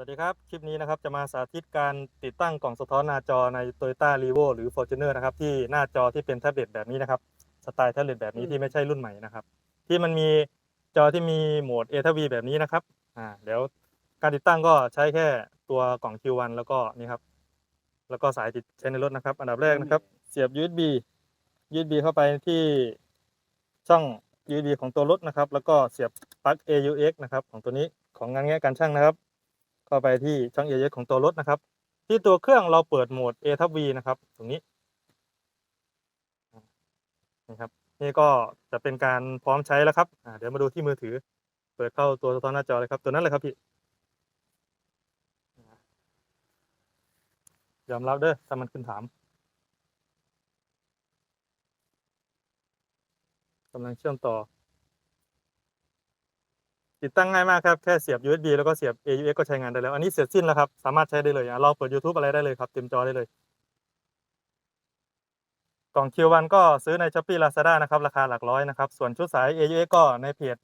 สวัสดีครับ คลิปนี้นะครับจะมาสาธิตการติดตั้งกล่องสะท้อนหน้าจอใน Toyota r e v o หรือ Fortuner นะครับที่หน้าจอที่เป็นแท็บเล็ตแบบนี้นะครับสไตล์แท็บเล็ตแบบนี้ที่ไม่ใช่รุ่นใหม่นะครับ ที่มันมีจอที่มีโหมด A ท V แบบนี้นะครับอ่าเดี๋ยวการติดตั้งก็ใช้แค่ตัวกล่อง Q1 แล้วก็นี่ครับ แล้วก็สายติดใช้ในรถนะครับ อันดับแรกนะครับ เสียบ USB USB เข้าไปที่ช่อง USB ของตัวรถนะครับ แล้วก็เสียบปลั๊ก AUX นะครับของตัวนี้ของงานแงะการช่างนะครับ เข้าไปที่ช่อง AUX ของตัวรถนะครับ ที่ตัวเครื่องเราเปิดโหมด A ทับ V นะครับ ตรงนี้นะครับนี่ก็จะเป็นการพร้อมใช้แล้วครับเดี๋ยวมาดูที่มือถือ เปิดเข้าตัวสะท้อนหน้าจอเลยครับ ตัวนั้นเลยครับพี่ยอมรับเด้อถ้ามันขึ้นถามกำลังเชื่อมต่อ ติดตั้งง่ายมากครับ แค่เสียบ USB แล้วก็เสียบ AUX ก็ใช้งานได้แล้ว อันนี้เสร็จสิ้นแล้วครับ สามารถใช้ได้เลยอะเราเปิด YouTube อะไรได้เลยครับ เต็มจอได้เลย กล่อง Q1 ก็ซื้อใน Shopee Lazada นะครับ ราคาหลักร้อยนะครับ ส่วนชุดสาย AUX ก็ในเพจ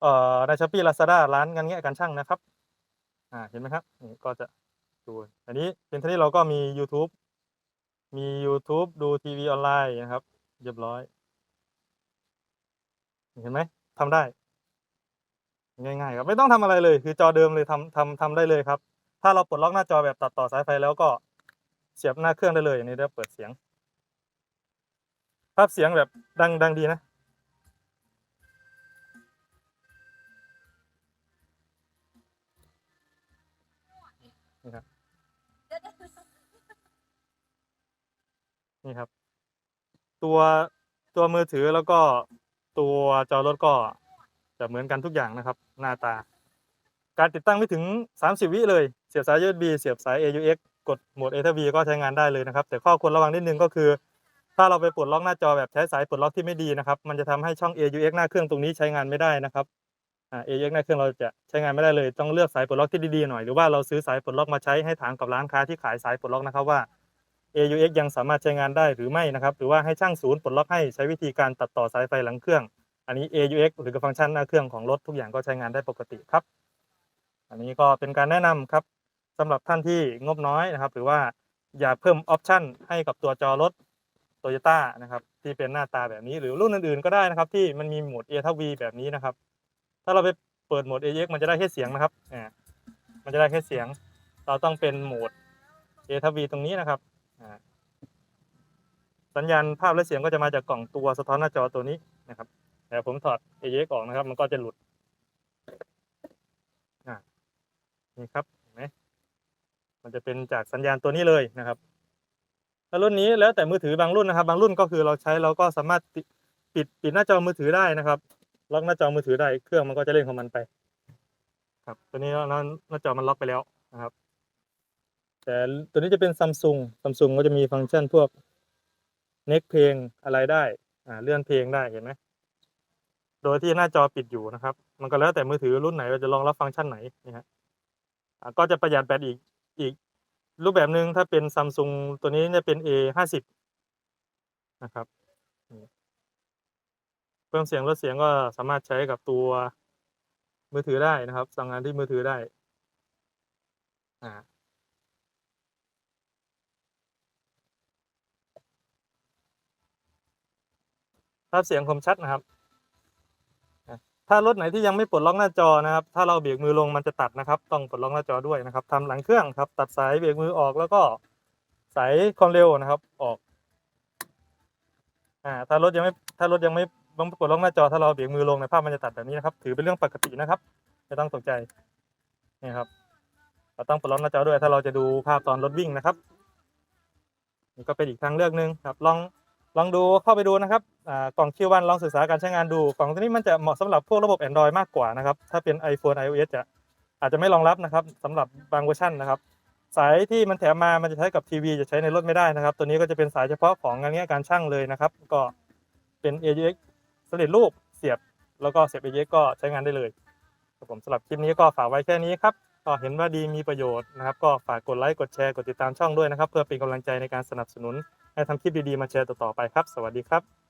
เอ่อใน Shopee Lazada ร้านงานแงะการช่างนะครับ อ่าเห็นไหมครับนี่ก็จะดูอันนี้เป็นที่นี้เราก็มี YouTube มี YouTube ดูทีวีออนไลน์นะครับ เรียบร้อย เห็นไหมทำได้ ง่ายๆครับไม่ต้องทำอะไรเลย คือจอเดิมเลยทำทำทำได้เลยครับ ถ้าเราปลดล็อกหน้าจอแบบตัดต่อสายไฟแล้วก็เสียบหน้าเครื่องได้เลยอันนี้เดี๋ยวเปิดเสียง ภาพเสียงแบบดังดังดีนะนี่ครับนี่ครับ ตัวตัวมือถือแล้วก็ตัวจอรถก็ จะเหมือนกันทุกอย่างนะครับ หน้าตา การติดตั้งไม่ถึง 30 วิเลย เสียบสาย USB เสียบสาย AUX กดโหมด A ท V ก็ใช้งานได้เลยนะครับ แต่ข้อควรระวังนิดนึงก็คือ ถ้าเราไปปลดล็อกหน้าจอแบบใช้สายปลดล็อกที่ไม่ดีนะครับ มันจะทำให้ช่อง AUX หน้าเครื่องตรงนี้ใช้งานไม่ได้นะครับอ่า AUX หน้าเครื่องเราจะใช้งานไม่ได้เลย ต้องเลือกสายปลดล็อกที่ดีๆหน่อยหรือว่าเราซื้อสายปลดล็อกมาใช้ให้ถามกับร้านค้าที่ขายสายปลดล็อกนะครับว่า AUX ยังสามารถใช้งานได้หรือไม่นะครับ หรือว่าให้ช่างศูนย์ปลดล็อกให้ใช้วิธีการตัดต่อสายไฟหลังเครื่อง อันนี้ AUX หรือกับฟังก์ชันหน้าเครื่องของรถทุกอย่างก็ใช้งานได้ปกติครับ อันนี้ก็เป็นการแนะนำครับสำหรับท่านที่งบน้อยนะครับ หรือว่าอยากเพิ่มออปชันให้กับตัวจอรถ Toyota นะครับ ที่เป็นหน้าตาแบบนี้หรือรุ่นอื่นๆก็ได้นะครับ ที่มันมีโหมด A เท่า V แบบนี้นะครับ ถ้าเราไปเปิดโหมด AUX มันจะได้แค่เสียงนะครับอ่ามันจะได้แค่เสียง เราต้องเป็นโหมด A เท่า V ตรงนี้นะครับอ่าสัญญาณภาพและเสียงก็จะมาจากกล่องตัวสะท้อนหน้าจอตัวนี้นะครับ แต่ผมถอด AUX ออกนะครับ มันก็จะหลุดนี่ครับเห็นไหมมันจะเป็นจากสัญญาณตัวนี้เลยนะครับแล้วรุ่นนี้แล้วแต่มือถือบางรุ่นนะครับ บางรุ่นก็คือเราใช้เราก็สามารถปิดปิดหน้าจอมือถือได้นะครับล็อกหน้าจอมือถือได้เครื่องมันก็จะเล่นของมันไป ครับ ตัวนี้หน้าหน้าจอมันล็อกไปแล้วนะครับ แต่ตัวนี้จะเป็นซัมซุงซัมซุงก็จะมีฟังก์ชันพวกเน็กเพลงอะไรได้อ่าเลื่อนเพลงได้เห็นไหม โดยที่หน้าจอปิดอยู่นะครับ มันก็แล้วแต่มือถือรุ่นไหนเราจะรองรับฟังก์ชันไหนนี่ฮะก็จะประหยัดแบตอีกอีกรูปแบบหนึ่งถ้าเป็นซัมซุงตัวนี้จะเป็น A ห้าสิบนะครับเพิ่มเสียงลดเสียงก็สามารถใช้กับตัวมือถือได้นะครับ สั่งงานที่มือถือได้อ่าภาพเสียงคมชัดนะครับ ถ้ารถไหนที่ยังไม่ปลดล็อกหน้าจอนะครับ ถ้าเราเบรกมือลงมันจะตัดนะครับ ต้องปลดล็อกหน้าจอด้วยนะครับทำหลังเครื่องครับ ตัดสายเบรกมือออกแล้วก็สายความเร็วนะครับ ออก อ่า ถ้ารถยังไม่ ถ้ารถยังไม่ต้องปลดล็อกหน้าจอ ถ้าเราเบรกมือลงในภาพมันจะตัดแบบนี้นะครับ ถือเป็นเรื่องปกตินะครับ ไม่ต้องตกใจ นี่ครับ เราต้องปลดล็อกหน้าจอด้วย ถ้าเราจะดูภาพตอนรถวิ่งนะครับนี่ก็เป็นอีกทางเลือกหนึ่งครับ ลอง ลองดูเข้าไปดูนะครับกล่อง Q1 ลองศึกษาการใช้งานดู กล่องตัวนี้มันจะเหมาะสำหรับพวกระบบ Android มากกว่านะครับ ถ้าเป็น iPhone iOS จะอาจจะไม่รองรับนะครับสำหรับบางเวอร์ชันนะครับ สายที่มันแถมมา มันจะใช้กับทีวีจะใช้ในรถไม่ได้นะครับ ตัวนี้ก็จะเป็นสายเฉพาะของงานเงี้ยการช่างเลยนะครับ ก็เป็น AUX สำเร็จรูปเสียบ แล้วก็เสียบ AUX ก็ใช้งานได้เลยครับผมสำหรับคลิปนี้ก็ฝากไว้แค่นี้ครับก็เห็นว่าดีมีประโยชน์นะครับ ก็ฝากกดไลค์กดแชร์กดติดตามช่องด้วยนะครับ เพื่อเป็นกำลังใจในการสนับสนุน ให้ทำคลิปดีๆมาแชร์ต่อๆไปครับ สวัสดีครับ